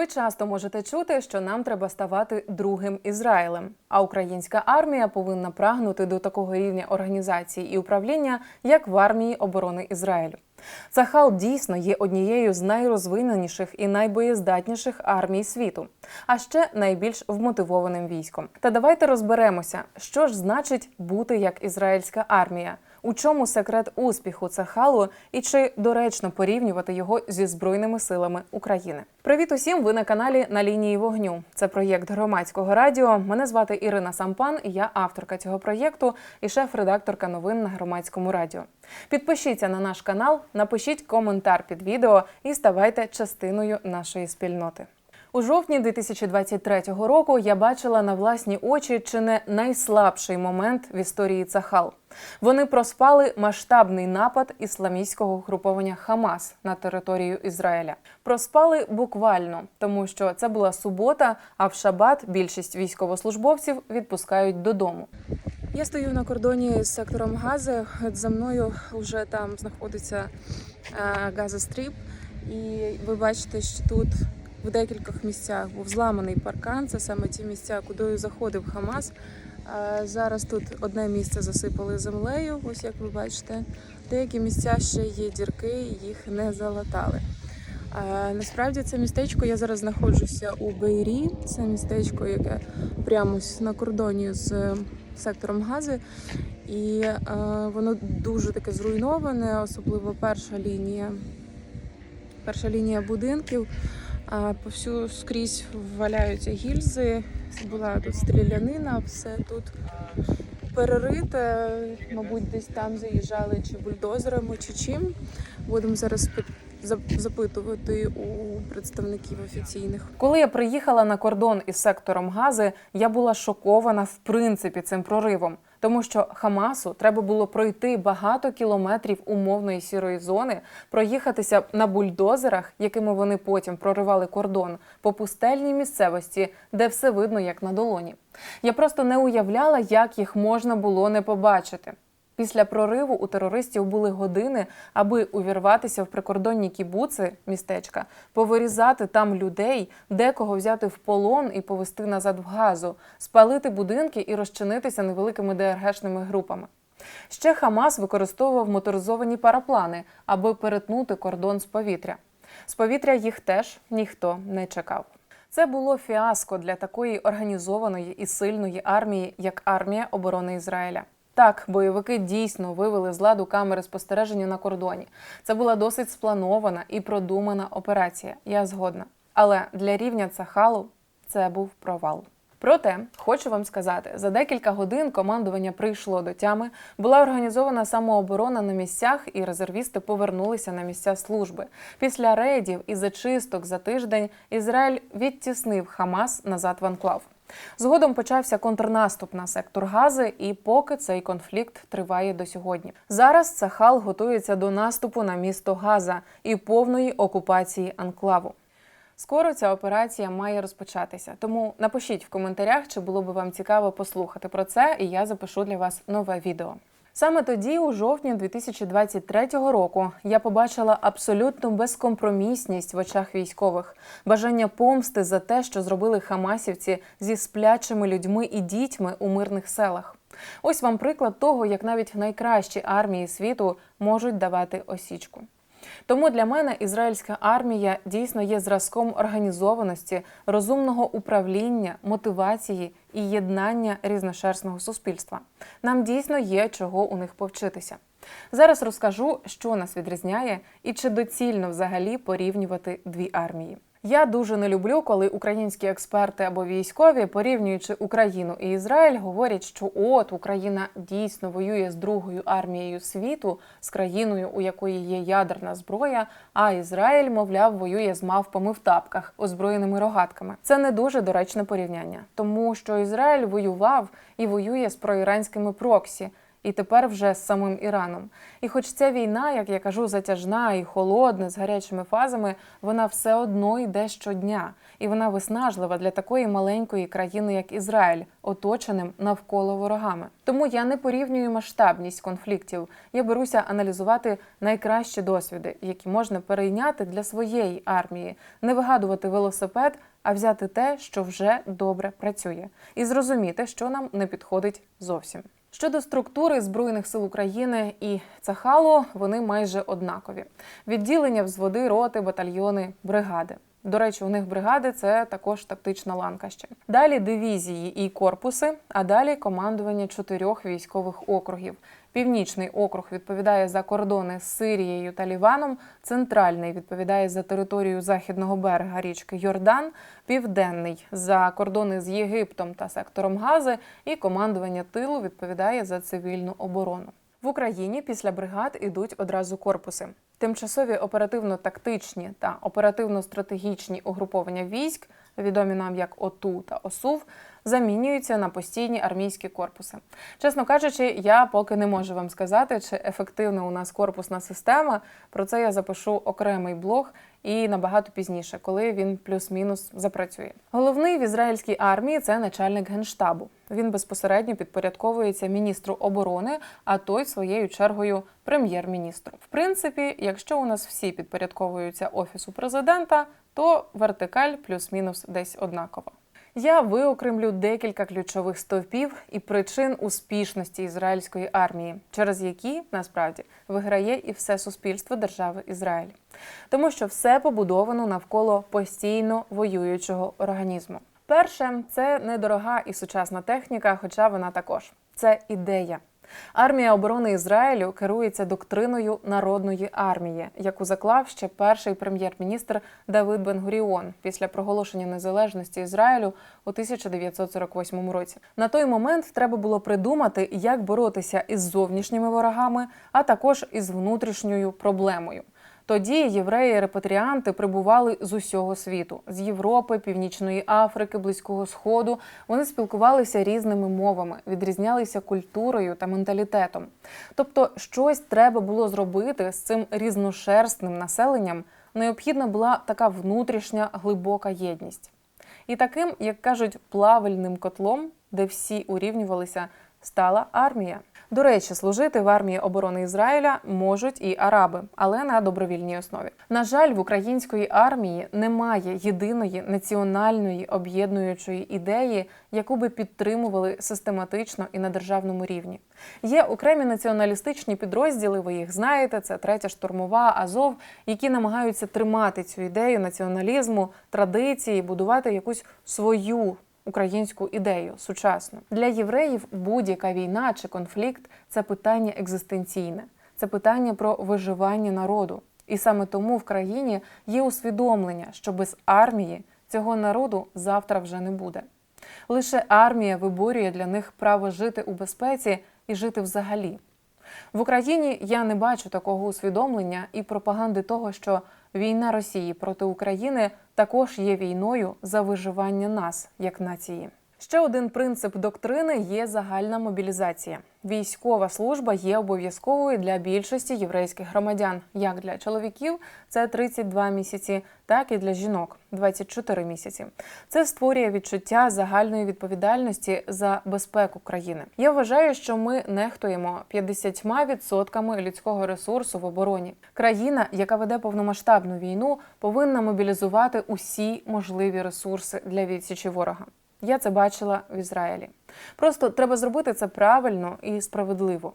Ви часто можете чути, що нам треба ставати другим Ізраїлем, а українська армія повинна прагнути до такого рівня організації і управління, як в армії оборони Ізраїлю. Цахал дійсно є однією з найрозвиненіших і найбоєздатніших армій світу, а ще найбільш вмотивованим військом. Та давайте розберемося, що ж значить бути як ізраїльська армія. У чому секрет успіху Цахалу і чи доречно порівнювати його зі збройними силами України? Привіт усім! Ви на каналі на лінії вогню. Це проєкт громадського радіо. Мене звати Ірина Сампан. Я авторка цього проєкту і шеф-редакторка новин на громадському радіо. Підпишіться на наш канал, напишіть коментар під відео і ставайте частиною нашої спільноти. У жовтні 2023 року я бачила на власні очі чи не найслабший момент в історії Цахал. Вони проспали масштабний напад ісламістського угруповання Хамас на територію Ізраїля. Проспали буквально, тому що це була субота, а в шабат більшість військовослужбовців відпускають додому. Я стою на кордоні з сектором Гази. За мною вже там знаходиться е, газостріп, і ви бачите, що тут в декількох місцях був зламаний паркан. Це саме ті місця, куди заходив Хамас. Зараз тут одне місце засипали землею, ось як ви бачите. Деякі місця ще є дірки, їх не залатали. Насправді це містечко я зараз знаходжуся у Бейрі. Це містечко, яке прямо на кордоні з сектором Гази. І воно дуже таке зруйноване, особливо перша лінія. Перша лінія будинків. А повсю скрізь валяються гільзи. Була тут стрілянина, все тут перерите. Мабуть, десь там заїжджали чи бульдозерами, чи чим. Будемо зараз пи- запитувати у представників офіційних. Коли я приїхала на кордон із сектором Гази, я була шокована в принципі цим проривом. Тому що Хамасу треба було пройти багато кілометрів умовної сірої зони, проїхатися на бульдозерах, якими вони потім проривали кордон, по пустельній місцевості, де все видно як на долоні. Я просто не уявляла, як їх можна було не побачити. Після прориву у терористів були години, аби увірватися в прикордонні кібуци містечка, повирізати там людей, декого взяти в полон і повести назад в газу, спалити будинки і розчинитися невеликими ДРГшними групами. Ще Хамас використовував моторизовані параплани, аби перетнути кордон з повітря. З повітря їх теж ніхто не чекав. Це було фіаско для такої організованої і сильної армії, як армія оборони Ізраїля. Так, бойовики дійсно вивели з ладу камери спостереження на кордоні. Це була досить спланована і продумана операція. Я згодна. Але для рівня Цахалу це був провал. Проте хочу вам сказати, за декілька годин командування прийшло до тями, була організована самооборона на місцях, і резервісти повернулися на місця служби. Після рейдів і зачисток за тиждень Ізраїль відтіснив Хамас назад в анклав. Згодом почався контрнаступ на сектор Гази, і поки цей конфлікт триває до сьогодні. Зараз Цахал готується до наступу на місто Газа і повної окупації анклаву. Скоро ця операція має розпочатися. Тому напишіть в коментарях, чи було би вам цікаво послухати про це, і я запишу для вас нове відео. Саме тоді, у жовтні 2023 року, я побачила абсолютну безкомпромісність в очах військових, бажання помсти за те, що зробили хамасівці зі сплячими людьми і дітьми у мирних селах. Ось вам приклад того, як навіть найкращі армії світу можуть давати осічку. Тому для мене ізраїльська армія дійсно є зразком організованості, розумного управління, мотивації і єднання різношерстного суспільства. Нам дійсно є чого у них повчитися. Зараз розкажу, що нас відрізняє і чи доцільно взагалі порівнювати дві армії. Я дуже не люблю, коли українські експерти або військові, порівнюючи Україну і Ізраїль, говорять, що от Україна дійсно воює з другою армією світу, з країною, у якої є ядерна зброя. А Ізраїль, мовляв, воює з мавпами в тапках, озброєними рогатками. Це не дуже доречне порівняння, тому що Ізраїль воював і воює з проіранськими проксі. І тепер вже з самим Іраном. І хоч ця війна, як я кажу, затяжна і холодна з гарячими фазами, вона все одно йде щодня, і вона виснажлива для такої маленької країни, як Ізраїль, оточеним навколо ворогами. Тому я не порівнюю масштабність конфліктів. Я беруся аналізувати найкращі досвіди, які можна перейняти для своєї армії, не вигадувати велосипед, а взяти те, що вже добре працює, і зрозуміти, що нам не підходить зовсім. Щодо структури збройних сил України і Цахалу, вони майже однакові: відділення взводи, роти, батальйони, бригади. До речі, у них бригади це також тактична ланка ще. Далі дивізії і корпуси, а далі командування чотирьох військових округів. Північний округ відповідає за кордони з Сирією та Ліваном. Центральний відповідає за територію західного берега річки Йордан, південний за кордони з Єгиптом та сектором Гази, і командування тилу відповідає за цивільну оборону. В Україні після бригад ідуть одразу корпуси. Тимчасові оперативно-тактичні та оперативно-стратегічні угруповання військ, відомі нам як ОТУ та ОСУВ, замінюються на постійні армійські корпуси. Чесно кажучи, я поки не можу вам сказати, чи ефективна у нас корпусна система. Про це я запишу окремий блог і набагато пізніше, коли він плюс-мінус запрацює. Головний в ізраїльській армії це начальник генштабу. Він безпосередньо підпорядковується міністру оборони, а той своєю чергою прем'єр-міністру. В принципі, якщо у нас всі підпорядковуються офісу президента, то вертикаль плюс-мінус десь однакова. Я виокремлю декілька ключових стовпів і причин успішності ізраїльської армії, через які насправді виграє і все суспільство держави Ізраїль, тому що все побудовано навколо постійно воюючого організму. Перше це недорога і сучасна техніка, хоча вона також це ідея. Армія оборони Ізраїлю керується доктриною народної армії, яку заклав ще перший прем'єр-міністр Давид Бен-Гуріон після проголошення незалежності Ізраїлю у 1948 році. На той момент треба було придумати, як боротися із зовнішніми ворогами, а також із внутрішньою проблемою. Тоді євреї-репатріанти прибували з усього світу з Європи, Північної Африки, Близького Сходу. Вони спілкувалися різними мовами, відрізнялися культурою та менталітетом. Тобто, щось треба було зробити з цим різношерстним населенням. Необхідна була така внутрішня глибока єдність. І таким, як кажуть, плавальним котлом, де всі урівнювалися, стала армія. До речі, служити в армії оборони Ізраїля можуть і араби, але на добровільній основі. На жаль, в української армії немає єдиної національної об'єднуючої ідеї, яку би підтримували систематично і на державному рівні. Є окремі націоналістичні підрозділи. Ви їх знаєте. Це третя штурмова Азов, які намагаються тримати цю ідею націоналізму, традиції, будувати якусь свою українську ідею сучасну для євреїв. Будь-яка війна чи конфлікт це питання екзистенційне, це питання про виживання народу. І саме тому в країні є усвідомлення, що без армії цього народу завтра вже не буде. Лише армія виборює для них право жити у безпеці і жити взагалі. В Україні я не бачу такого усвідомлення і пропаганди того, що війна Росії проти України також є війною за виживання нас як нації. Ще один принцип доктрини є загальна мобілізація. Військова служба є обов'язковою для більшості єврейських громадян, як для чоловіків це 32 місяці, так і для жінок 24 місяці. Це створює відчуття загальної відповідальності за безпеку країни. Я вважаю, що ми нехтуємо 50% людського ресурсу в обороні. Країна, яка веде повномасштабну війну, повинна мобілізувати усі можливі ресурси для відсічі ворога. Я це бачила в Ізраїлі. Просто треба зробити це правильно і справедливо.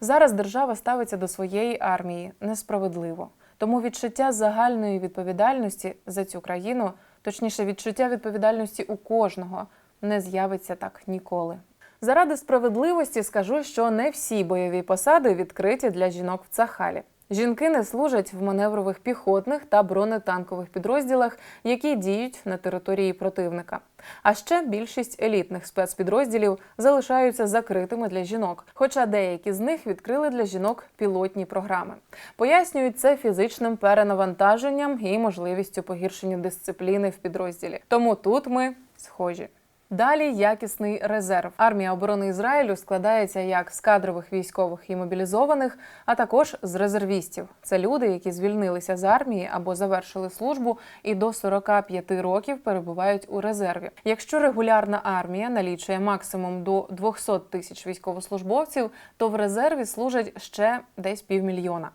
Зараз держава ставиться до своєї армії несправедливо. Тому відчуття загальної відповідальності за цю країну, точніше, відчуття відповідальності у кожного, не з'явиться так ніколи. Заради справедливості скажу, що не всі бойові посади відкриті для жінок в Цахалі. Жінки не служать в маневрових піхотних та бронетанкових підрозділах, які діють на території противника. А ще більшість елітних спецпідрозділів залишаються закритими для жінок, хоча деякі з них відкрили для жінок пілотні програми. Пояснюють це фізичним перенавантаженням і можливістю погіршення дисципліни в підрозділі. Тому тут ми схожі. Далі якісний резерв. Армія оборони Ізраїлю складається як з кадрових військових і мобілізованих, а також з резервістів. Це люди, які звільнилися з армії або завершили службу і до 45 років перебувають у резерві. Якщо регулярна армія налічує максимум до 200 тисяч військовослужбовців, то в резерві служать ще десь півмільйона.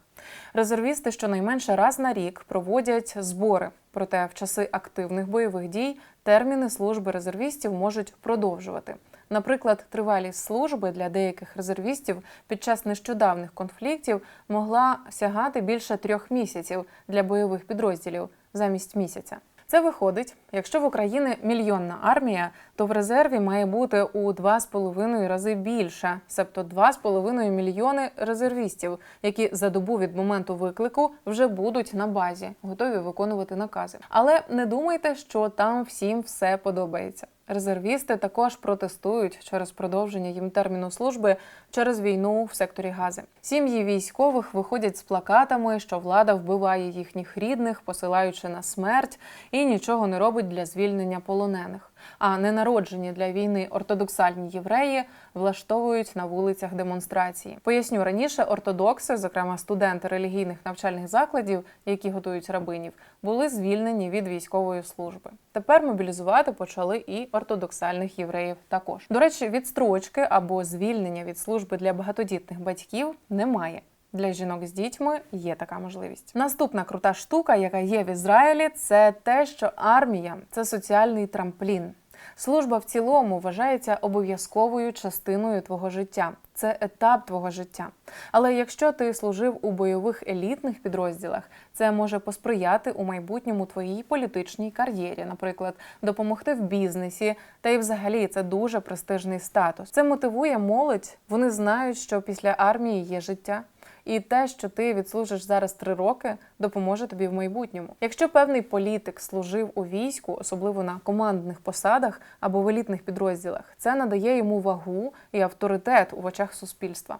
Резервісти щонайменше раз на рік проводять збори. Проте в часи активних бойових дій терміни служби резервістів можуть продовжувати. Наприклад, тривалість служби для деяких резервістів під час нещодавних конфліктів могла сягати більше трьох місяців для бойових підрозділів замість місяця. Це виходить, якщо в Україні мільйонна армія, то в резерві має бути у 2,5 рази більше, себто 2,5 мільйони резервістів, які за добу від моменту виклику вже будуть на базі, готові виконувати накази. Але не думайте, що там всім все подобається. Резервісти також протестують через продовження їм терміну служби через війну в секторі Гази. Сім'ї військових виходять з плакатами, що влада вбиває їхніх рідних, посилаючи на смерть, і нічого не робить для звільнення полонених. А ненароджені для війни ортодоксальні євреї влаштовують на вулицях демонстрації. Поясню раніше, ортодокси, зокрема студенти релігійних навчальних закладів, які готують рабинів, були звільнені від військової служби. Тепер мобілізувати почали і ортодоксальних євреїв. Також до речі, відстрочки або звільнення від служби для багатодітних батьків немає. Для жінок з дітьми є така можливість. Наступна крута штука, яка є в Ізраїлі, це те, що армія це соціальний трамплін. Служба в цілому вважається обов'язковою частиною твого життя. Це етап твого життя. Але якщо ти служив у бойових елітних підрозділах, це може посприяти у майбутньому твоїй політичній кар'єрі, наприклад, допомогти в бізнесі. Та й взагалі це дуже престижний статус. Це мотивує молодь. Вони знають, що після армії є життя. І те, що ти відслужиш зараз три роки, допоможе тобі в майбутньому. Якщо певний політик служив у війську, особливо на командних посадах або в елітних підрозділах, це надає йому вагу і авторитет у очах суспільства.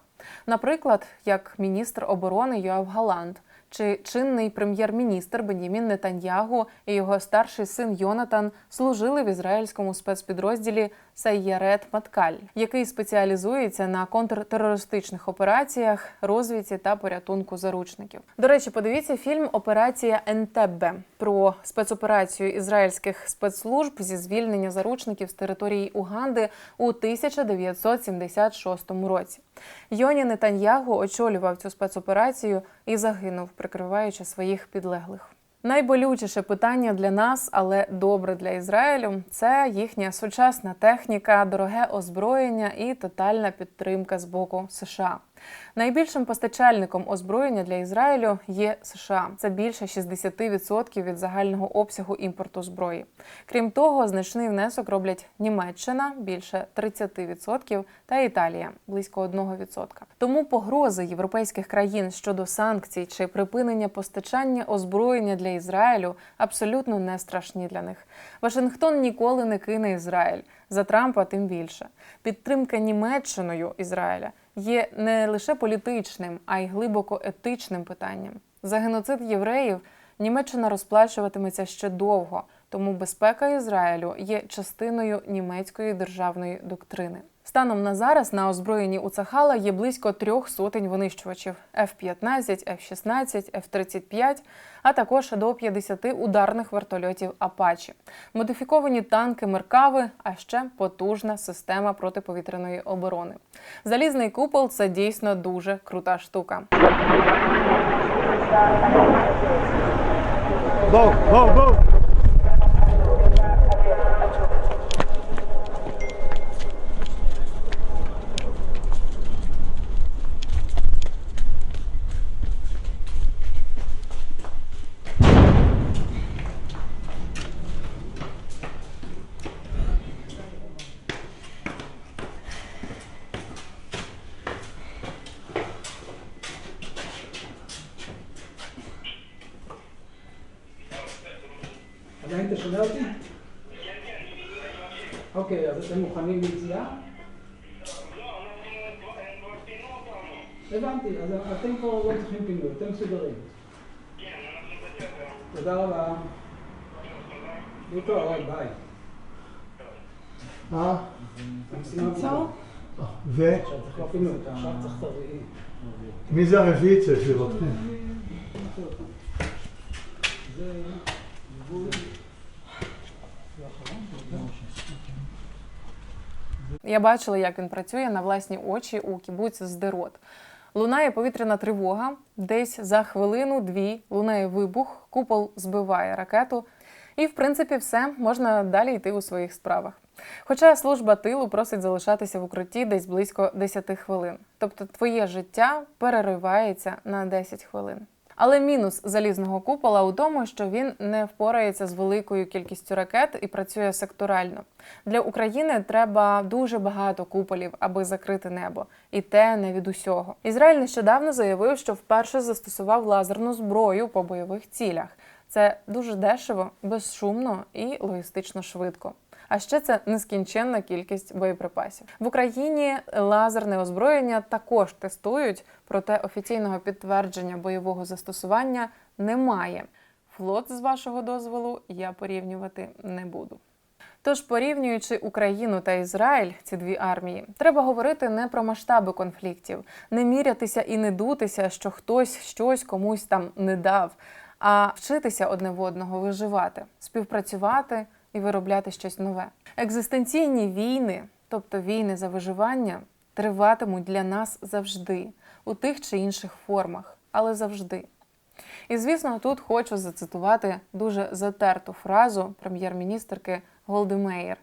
Наприклад, як міністр оборони Йоав Галант чи чинний прем'єр-міністр Бенімін Нетаньягу і його старший син Йонатан служили в ізраїльському спецпідрозділі Сайярет Маткаль, який спеціалізується на контртерористичних операціях, розвідці та порятунку заручників. До речі, подивіться фільм Операція Ентеббе про спецоперацію ізраїльських спецслужб зі звільнення заручників з території Уганди у 1976 році. Йоні Нетаньягу очолював цю спецоперацію і загинув, прикриваючи своїх підлеглих. Найболючіше питання для нас, але добре для Ізраїлю це їхня сучасна техніка, дороге озброєння і тотальна підтримка з боку США. Найбільшим постачальником озброєння для Ізраїлю є США. Це більше 60% від загального обсягу імпорту зброї. Крім того, значний внесок роблять Німеччина більше 30% та Італія близько 1%. Тому погрози європейських країн щодо санкцій чи припинення постачання озброєння для Ізраїлю абсолютно не страшні для них. Вашингтон ніколи не кине Ізраїль за Трампа, тим більше. Підтримка Німеччиною Ізраїля є не лише політичним, а й глибоко етичним питанням. За геноцид євреїв Німеччина розплачуватиметься ще довго, тому безпека Ізраїлю є частиною німецької державної доктрини. Станом на зараз на озброєнні у Цахала є близько трьох сотень винищувачів F-15, F-16, F-35, а також до 50 ударних вертольотів Апачі, модифіковані танки Меркави, а ще потужна система протиповітряної оборони. Залізний купол це дійсно дуже крута штука. Go, go, go! שומע אותי? אוקיי, אז אתם מוכנים ליציאה? הבנתי, אז אתם פה לא צריכים פינוי, אתם מסודרים. תודה רבה. להתראות, ביי. אה? ו? צריך כבר צריך. מי זה הרביעי אצל לראות? זה גבול. Я бачила, як він працює на власні очі у кібуці Здерот. Лунає повітряна тривога. Десь за хвилину-дві лунає вибух, купол збиває ракету. І, в принципі, все можна далі йти у своїх справах. Хоча служба тилу просить залишатися в укритті десь близько 10 хвилин. Тобто твоє життя переривається на 10 хвилин. Але мінус залізного купола у тому, що він не впорається з великою кількістю ракет і працює секторально. Для України треба дуже багато куполів, аби закрити небо, і те не від усього. Ізраїль нещодавно заявив, що вперше застосував лазерну зброю по бойових цілях. Це дуже дешево, безшумно і логістично швидко. А ще це нескінченна кількість боєприпасів. В Україні лазерне озброєння також тестують, проте офіційного підтвердження бойового застосування немає. Флот, з вашого дозволу, я порівнювати не буду. Тож, порівнюючи Україну та Ізраїль, ці дві армії, треба говорити не про масштаби конфліктів, не мірятися і не дутися, що хтось щось комусь там не дав, а вчитися одне в одного виживати, співпрацювати і виробляти щось нове. Екзистенційні війни, тобто війни за виживання, триватимуть для нас завжди у тих чи інших формах, але завжди. І звісно, тут хочу зацитувати дуже затерту фразу прем'єр-міністерки Голдимеєр.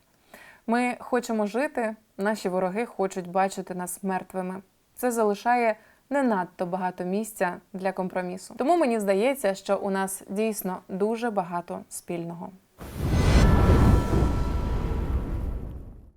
Ми хочемо жити, наші вороги хочуть бачити нас мертвими. Це залишає не надто багато місця для компромісу. Тому мені здається, що у нас дійсно дуже багато спільного.